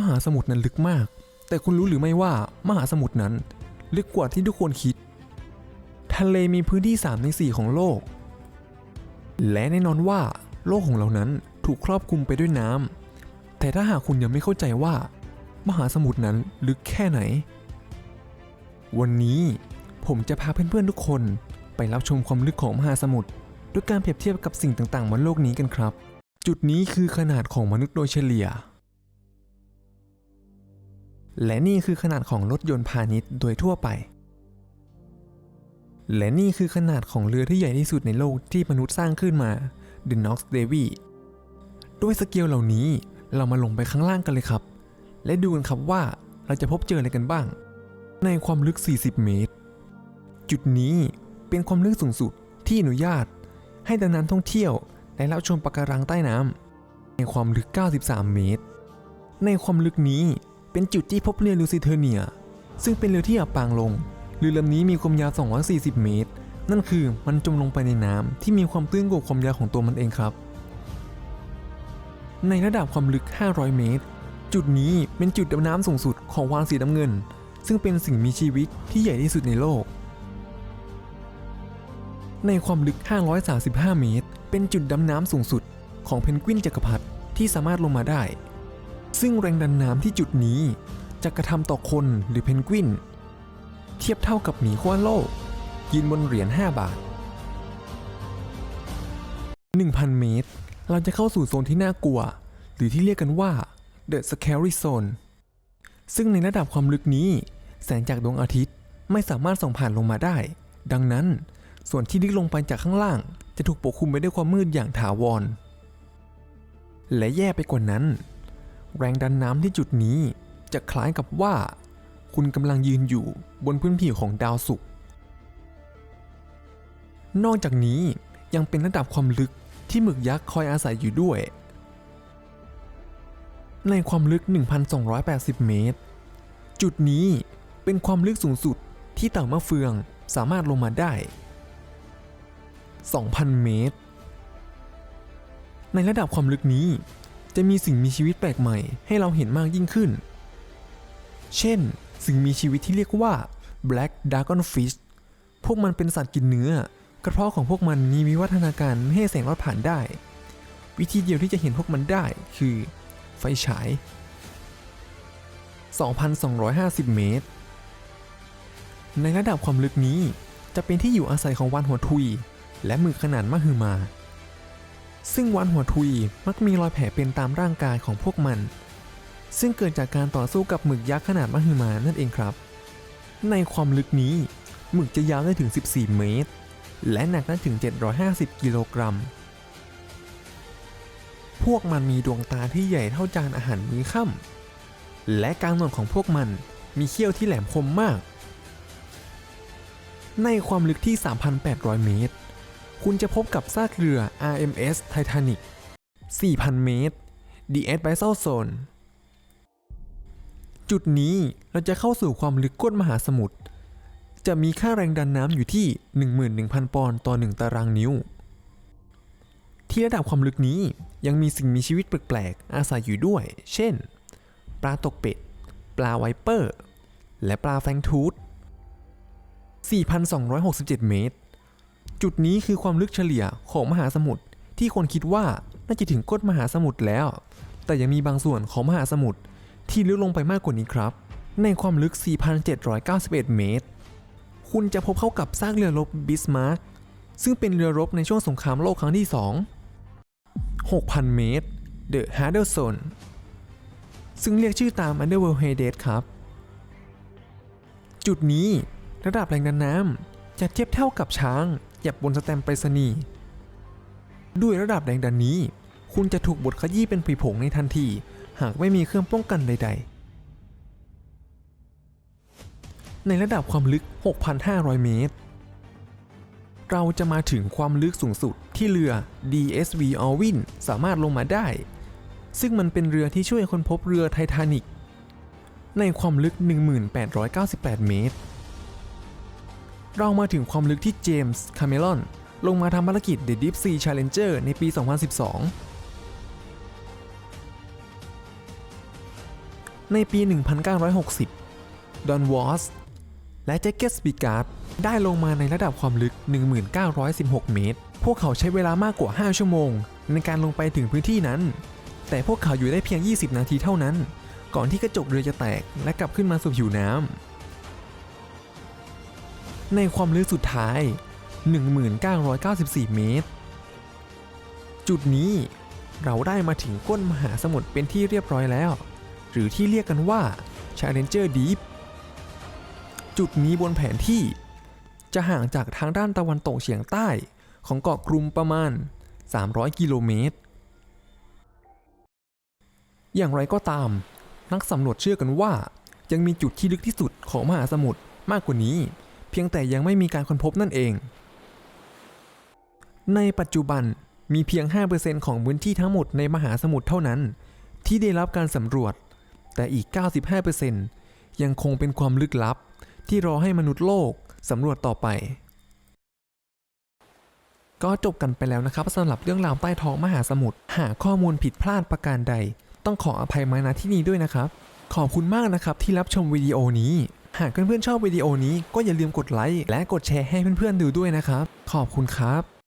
มหาสมุทรนั้นลึกมาก แต่คุณรู้หรือไม่ว่ามหาสมุทรนั้น ลึกกว่าที่ทุกคนคิด ทะเลมีพื้นที่3ใน4ของโลก และแน่นอนว่า โลกของเรานั้นถูกครอบคลุมไปด้วยน้ำแต่ถ้าหากคุณยังไม่เข้าใจว่า มหาสมุทรนั้นลึกแค่ไหน วันนี้ผมจะพาเพื่อนๆทุกคนไปรับชมความลึกของมหาสมุทรด้วยการเปรียบเทียบกับสิ่งต่างๆบนโลกนี้กันครับ จุดนี้คือขนาดของมนุษย์โดยเฉลี่ย และนี่คือขนาดของรถยนต์พาณิชย์โดยทั่วไป และนี่คือขนาดของเรือที่ใหญ่ที่สุดในโลกที่มนุษย์สร้างขึ้นมา The Knox Navy ด้วยสเกลเหล่านี้เรามาลงไปข้างล่างกันเลยครับ และดูกันครับว่าเราจะพบเจออะไรกันบ้าง ในความลึก 40 เมตร จุดนี้เป็นความลึกสูงสุดที่อนุญาต ให้ดำน้ำท่องเที่ยวและรับชมปะการังใต้น้ำในความลึก 93 เมตร ในความลึกนี้ เป็นจุดที่พบเรือลูซิเทเนีย ซึ่งเป็นเรือที่อับปางลงเรือลำนี้มีความยาว 240 เมตร นั่นคือมันจมลงไปในน้ำที่มีความตื้นกว่าความยาวของตัวมันเองครับ ในระดับความลึก 500 เมตร จุดนี้เป็นจุดดำน้ำสูงสุดของวานสีน้ำเงิน ซึ่งเป็นสิ่งมีชีวิตที่ใหญ่ที่สุดในโลก ในความลึก 535 เมตร เป็นจุดดำน้ำสูงสุดของเพนกวินจักรพรรดิที่สามารถลงมาได้ ซึ่งแรงดันน้ำที่จุดนี้จะกระทำต่อคนหรือเพนกวิน เทียบเท่ากับหมีขั้วโลก ยืนบนเหรียญ 5 บาท 1,000 เมตร เราจะเข้าสู่โซนที่น่ากลัว หรือที่เรียกกันว่า The Scary Zone ซึ่งในระดับความลึกนี้ แสงจากดวงอาทิตย์ไม่สามารถส่องผ่านลงมาได้ ดังนั้น ส่วนที่ลึกลงไปจากข้างล่าง จะถูกปกคลุมไปด้วยความมืดอย่างถาวร และแย่ไปกว่านั้น แรงดันน้ำที่จุดนี้จะคล้ายกับว่า คุณกำลังยืนอยู่บนพื้นผิวของดาวศุกร์นอกจากนี้ยังเป็นระดับความลึกที่หมึกยักษ์คอยอาศัยอยู่ด้วย ในความลึก 1,280 เมตร จุดนี้เป็นความลึกสูงสุดที่เต่ามะเฟืองสามารถลงมาได้ 2,000 เมตร ในระดับความลึกนี้ จะมีสิ่งมีชีวิตแปลกใหม่ให้เราเห็นมากยิ่งขึ้น เช่น สิ่งมีชีวิตที่เรียกว่า Black Dragonfish พวกมันเป็นสัตว์กินเนื้อ กระเพาะของพวกมันมีวิวัฒนาการไม่ให้แสงรอดผ่านได้ วิธีเดียวที่จะเห็นพวกมันได้คือ ไฟฉาย 2,250 เมตร ในระดับความลึกนี้จะเป็นที่อยู่อาศัยของวานหัวทุย และหมึกขนาดมหึมา ซึ่งวานหัวทุยมักมีรอยแผลเป็นตามร่างกายของพวกมัน ซึ่งเกิดจากการต่อสู้กับหมึกยักษ์ขนาดมหึมานั่นเองครับ ในความลึกนี้หมึกจะยาวได้ถึง 14 เมตร และหนักได้ถึง 750 กิโลกรัม พวกมันมีดวงตาที่ใหญ่เท่าจานอาหารมื้อค่ำและกลางหนวดของพวกมันมีเขี้ยวที่แหลมคมมาก ในความลึกที่ 3,800 เมตร คุณจะพบกับซากเรือ RMS Titanic 4,000 เมตร The Advisal Zone จุดนี้เราจะเข้าสู่ความลึกก้นมหาสมุทร จะมีค่าแรงดันน้ำอยู่ที่ 11,000 ปอนด์ต่อ 1 ตารางนิ้ว ที่ระดับความลึกนี้ยังมีสิ่งมีชีวิตแปลกๆ อาศัยอยู่ด้วย เช่น ปลาตกเป็ด ปลาไวเปอร์ และปลาแฟงทูธ4,267 เมตร จุดนี้คือความลึกเฉลี่ยของมหาสมุทรที่คนคิดว่าน่าจะถึงก้นมหาสมุทรแล้ว แต่ยังมีบางส่วนของมหาสมุทรที่ลึกลงไปมากกว่านี้ครับ ในความลึก 4,791 เมตร คุณจะพบเข้ากับซากเรือรบบิสมาร์กซึ่งเป็นเรือรบในช่วงสงครามโลกครั้งที่ 2 6,000 เมตร The h a r d e r Zone ซึ่งเรียกชื่อตาม Underworld Hades ครับ จุดนี้ระดับแรงดันน้ำจะเทียบเท่ากับช้าง เหยับบนสแตมป์ไปรษณีย์ด้วยระดับแรงดันนี้ คุณจะถูกบดขยี้เป็นผุยผงในทันที หากไม่มีเครื่องป้องกันใด ๆ ในระดับความลึก 6,500 เมตร เราจะมาถึงความลึกสูงสุดที่เรือ DSV Alwyn สามารถลงมาได้ ซึ่งมันเป็นเรือที่ช่วยค้นพบเรือไททานิกในความลึก 1898 เมตร เรามาถึงความลึกที่เจมส์คาเมลอนลงมาทำภารกิจ The Deep Sea Challenger ในปี 2012 ในปี 1960 ดอนวอสและแจ็คเก็ตสปีการ์ดได้ลงมาในระดับความลึก 1916 เมตร พวกเขาใช้เวลามากกว่า 5 ชั่วโมง ในการลงไปถึงพื้นที่นั้น แต่พวกเขาอยู่ได้เพียง 20 นาทีเท่านั้น ก่อนที่กระจกเรือจะแตกและกลับขึ้นมาสู่ผิวน้ำ ในความลึกสุดท้าย 1994 เมตร จุดนี้เราได้มาถึงก้นมหาสมุทรเป็นที่เรียบร้อยแล้ว หรือที่เรียกกันว่า Challenger Deep จุดนี้บนแผนที่ จะห่างจากทางด้านตะวันตกเฉียงใต้ของเกาะกลุ่มประมาณ 300 กิโลเมตร อย่างไรก็ตาม นักสำรวจเชื่อกันว่า ยังมีจุดที่ลึกที่สุดของมหาสมุทรมากกว่านี้ เพียงแต่ยังไม่มีการค้นพบนั่นเอง ในปัจจุบันมีเพียง 5%ของพื้นที่ทั้งหมดในมหาสมุทรเท่านั้น ที่ได้รับการสำรวจ แต่อีก 95%ยังคงเป็นความลึกลับ ที่รอให้มนุษย์โลกสำรวจต่อไป ก็จบกันไปแล้วนะครับสำหรับเรื่องราวใต้ท้องมหาสมุทรหากข้อมูลผิดพลาดประการใด ต้องขออภัยมาณที่นี้ด้วยนะครับ ขอบคุณมากนะครับที่รับชมวิดีโอนี้ หากเพื่อนๆชอบวิดีโอนี้ก็อย่าลืมกดไลค์และกดแชร์ให้เพื่อนๆดูด้วยนะครับ ขอบคุณครับ